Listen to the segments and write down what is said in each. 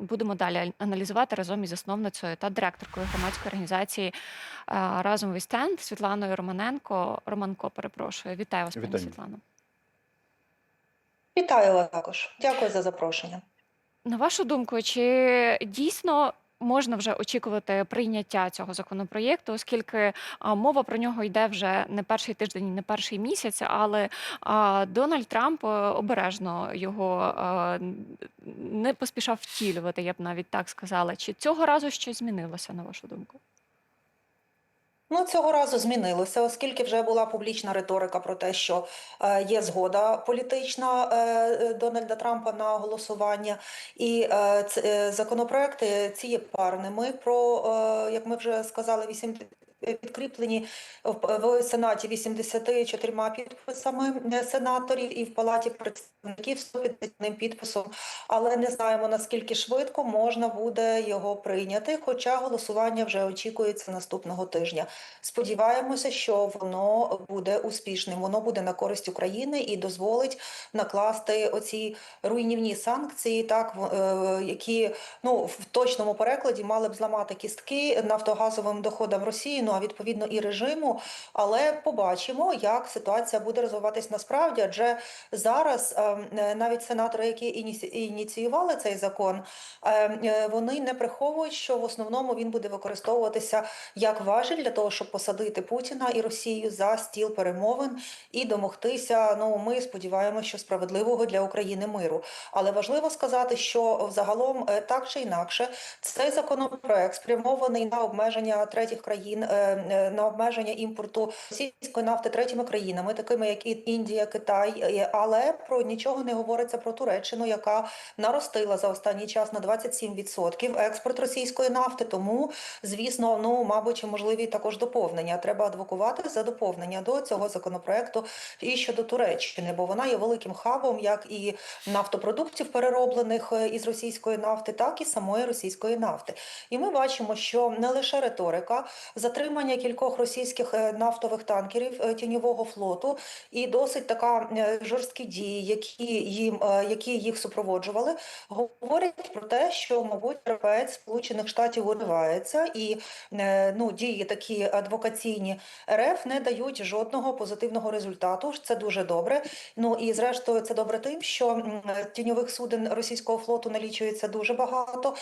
будемо далі аналізувати разом із засновницею та директоркою громадської організації разом стенд Світланою Романенко. Романко, перепрошую. Вітаю вас, пані Світлано. Вітаю вас також. Дякую за запрошення. На вашу думку, чи дійсно можна вже очікувати прийняття цього законопроєкту, оскільки мова про нього йде вже не перший тиждень, не перший місяць, але Дональд Трамп е, обережно його не поспішав втілювати, я б навіть так сказала. Чи цього разу щось змінилося, на вашу думку? Ну, цього разу змінилося, оскільки вже була публічна риторика про те, що е, є згода політична е, е, Дональда Трампа на голосування, і законопроекти ці є парними. Про як ми вже сказали, 8 підкріплені в, Сенаті 84 підписами е, сенаторів і в Палаті представників 151 підписом. Але не знаємо наскільки швидко можна буде його прийняти. Хоча голосування вже очікується наступного тижня. Сподіваємося, що воно буде успішним. Воно буде на користь України і дозволить накласти оці руйнівні санкції, так е, які ну в точному перекладі мали б зламати кістки нафтогазовим доходам Росії. Ну а відповідно і режиму. Але побачимо, як ситуація буде розвиватись насправді. Адже зараз е, е, навіть сенатори, які ініціювали цей закон, е, е, вони не приховують, що в основному він буде використовуватися як важіль для того, щоб посадити Путіна і Росію за стіл перемовин і домогтися. Ну ми сподіваємося, що справедливого для України миру. Але важливо сказати, що загалом е, так чи інакше цей законопроект спрямований на обмеження третіх країн, на обмеження імпорту російської нафти третіми країнами, такими як Індія, Китай, е, але про нічого не говориться про Туреччину, яка наростила за останній час на 27% експорт російської нафти. Тому, звісно, ну мабуть, можливі також доповнення. Треба адвокувати за доповнення до цього законопроекту і щодо Туреччини, бо вона є великим хабом, як і нафтопродуктів перероблених е, із російської нафти, так і самої російської нафти. І ми бачимо, що не лише риторика, затримання кількох російських е, нафтових танкерів е, тіньового флоту і досить така е, жорсткі дії, які їм які їх супроводжували, говорять про те, що мабуть європеєць Сполучених Штатів уривається, і ну дії такі адвокаційні РФ не дають жодного позитивного результату. Це дуже добре. Ну і зрештою, це добре тим, що тіньових суден російського флоту налічується дуже багато,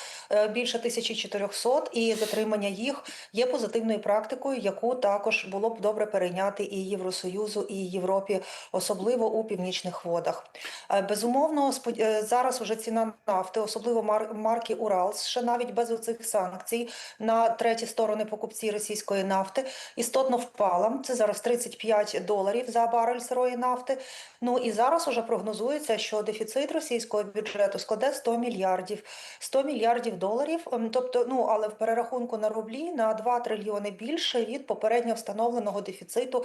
більше 1400, і затримання їх є позитивною практикою, яку також було б добре перейняти і Євросоюзу, і Європі, особливо у північних водах. Е, Безумовно, е, зараз уже ціна нафти, особливо марки Уралс, ще навіть без оцих санкцій на треті сторони покупці російської нафти істотно впала. Це зараз 35 доларів за барель сирої нафти. Ну і зараз уже прогнозується, що дефіцит російського бюджету складе 100 мільярдів 100 мільярдів доларів. Ем, Тобто, ну але в перерахунку на рублі на 2 трильйони більше від попередньо встановленого дефіциту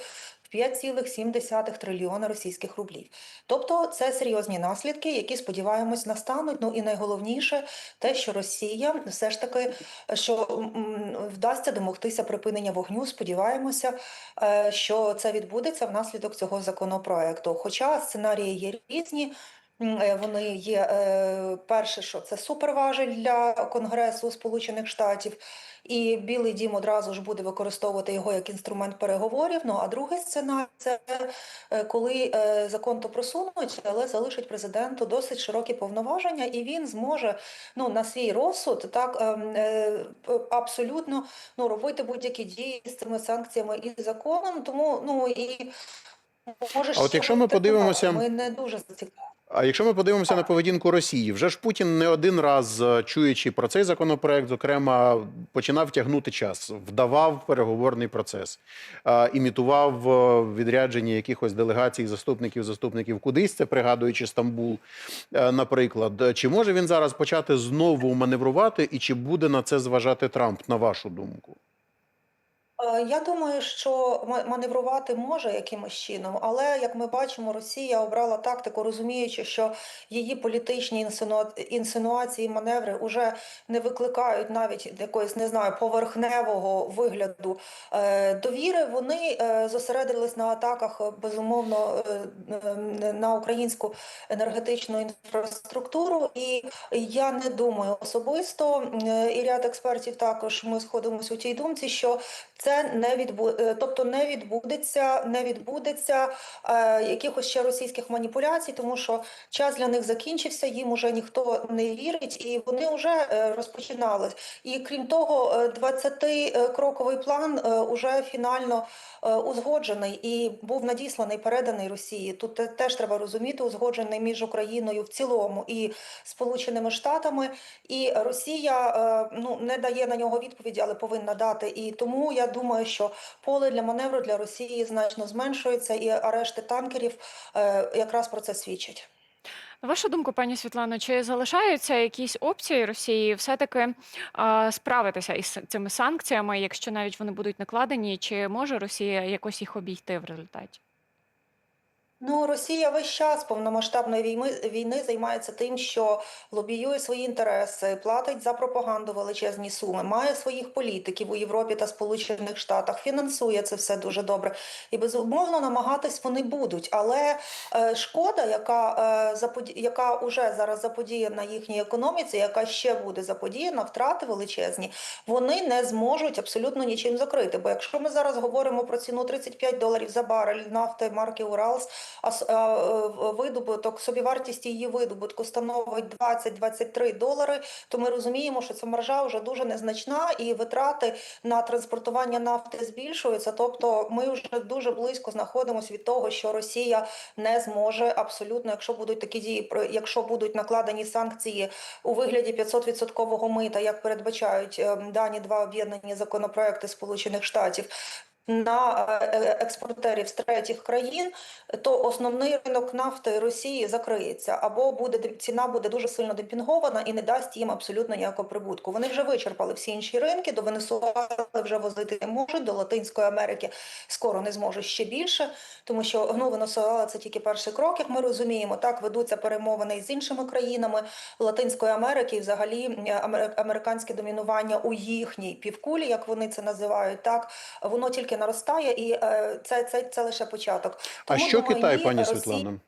в 5,7 трильйона російських рублів. Тобто це серйозні наслідки, які сподіваємось настануть. Ну і найголовніше те, що Росія все ж таки що вдасться домогтися припинення вогню. Сподіваємося, е, що це відбудеться внаслідок цього законопроекту. Хоча сценарії є різні. Е, Вони є е, перше, що це суперважель для Конгресу Сполучених Штатів, і Білий Дім одразу ж буде використовувати його як інструмент переговорів. Ну а другий сценарій це е, коли закон то просунуть, але залишить президенту досить широкі повноваження, і він зможе ну на свій розсуд так ем, абсолютно ну робити будь-які дії з цими санкціями і законом. Тому ну і може А от якщо ми подивимося- ми не дуже зацікавлені. А якщо ми подивимося на поведінку Росії, вже ж Путін не один раз е, чуючи про цей законопроект, зокрема, починав тягнути час, вдавав переговорний процес, е, імітував е, відрядження якихось делегацій, заступників, заступників кудись, це пригадуючи Стамбул, наприклад. Чи може він зараз почати знову маневрувати, і чи буде на це зважати Трамп, на вашу думку? Е, Я думаю, що маневрувати може якимось чином, але як ми бачимо, Росія обрала тактику, розуміючи, що її політичні інсину- інсинуації, маневри вже не викликають навіть якоїсь, не знаю, поверхневого вигляду е, довіри. Вони е, зосередились на атаках, безумовно, на українську енергетичну інфраструктуру. І я не думаю особисто, і ряд експертів також ми сходимося у тій думці, що це не відбу... е, тобто не відбудеться, не відбудеться е, якихось ще російських маніпуляцій, тому що час для них закінчився, їм уже ніхто не вірить, і вони вже е, розпочинали. І крім того, 20-кроковий план е, уже фінально узгоджений і був надісланий, переданий Росії. Тут теж треба розуміти, узгоджений між Україною в цілому і Сполученими Штатами. І Росія е, ну не дає на нього відповіді, але повинна дати. І тому я думаю, що поле для маневру для Росії значно зменшується, і арешти танкерів е, якраз про це свідчать. На вашу думку, пані Світлано, чи залишаються якісь опції Росії все-таки а, справитися із цими санкціями, якщо навіть вони будуть накладені, чи може Росія якось їх обійти в результаті? Ну, Росія весь час повномасштабної війни, війни займається тим, що лобіює свої інтереси, платить за пропаганду величезні суми, має своїх політиків у Європі та Сполучених Штатах, фінансує це все дуже добре. І безумовно намагатись вони будуть. Але е, шкода, яка, е, заподі... яка уже зараз заподіяна їхній економіці, яка ще буде заподіяна, втрати величезні, вони не зможуть абсолютно нічим закрити. Бо якщо ми зараз говоримо про ціну 35 доларів за барель нафти марки Уралс, видобуток, собівартість її видобутку становить 20-23 долари, то ми розуміємо, що ця маржа вже дуже незначна і витрати на транспортування нафти збільшуються. Тобто ми вже дуже близько знаходимося від того, що Росія не зможе абсолютно, якщо будуть такі дії, якщо будуть накладені санкції у вигляді 500% мита, як передбачають ем, дані два об'єднані законопроекти Сполучених Штатів. На е, е, експортерів з третіх країн, то основний ринок нафти Росії закриється, або буде ціна буде дуже сильно демпінгована і не дасть їм абсолютно ніякого прибутку. Вони вже вичерпали всі інші ринки. До Венесуели вже возити не можуть, до Латинської Америки скоро не зможуть ще більше, тому що ну Венесуела це тільки перший крок, як ми розуміємо. Так ведуться перемовини з іншими країнами Латинської Америки, і взагалі е, американське домінування у їхній півкулі, як вони це називають, так воно тільки наростає, і е, це, це, це лише початок. А що думаю, Китай, пані Росії... Світлано?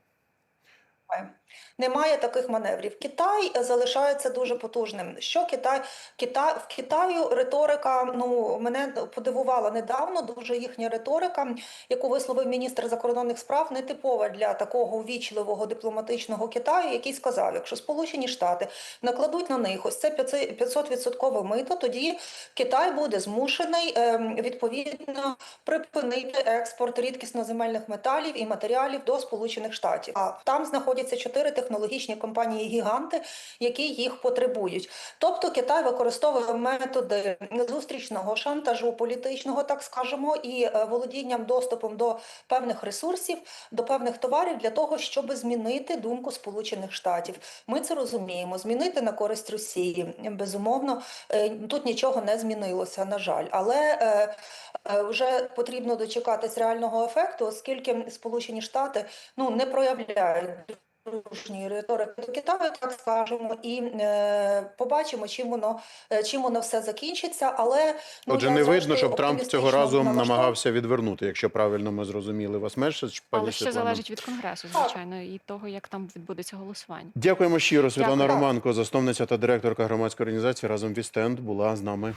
Немає таких маневрів. Китай залишається дуже потужним. Що Китай, Китай в Китаю риторика? Ну мене подивувала недавно. Дуже їхня риторика, яку висловив міністр закордонних справ, не типова для такого увічливого дипломатичного Китаю, який сказав: якщо Сполучені Штати накладуть на них ось це 500% мито, тоді Китай буде змушений ем, відповідно припинити експорт рідкісноземельних металів і матеріалів до Сполучених Штатів. А там знаходяться чотири технологічні компанії-гіганти, які їх потребують. Тобто Китай використовує методи зустрічного шантажу, політичного, так скажемо, і е, володінням доступом до певних ресурсів, до певних товарів для того, щоб змінити думку Сполучених Штатів. Ми це розуміємо. Змінити на користь Росії. Безумовно, е, тут нічого не змінилося, на жаль, але е, вже потрібно дочекатись реального ефекту, оскільки Сполучені Штати ну не проявляють. Дружньої риторики до Китаю, так скажемо, і е, побачимо, чим воно е, чим воно все закінчиться. Але ну, Отже, не видно, щоб Трамп цього разу намагався відвернути, якщо правильно ми зрозуміли вас менше, пані Але ще залежить від конгресу, Так. звичайно, і того, як там відбудеться голосування. Дякуємо щиро. Світлана Романко, засновниця та директорка громадської організації разом від стенд була з нами.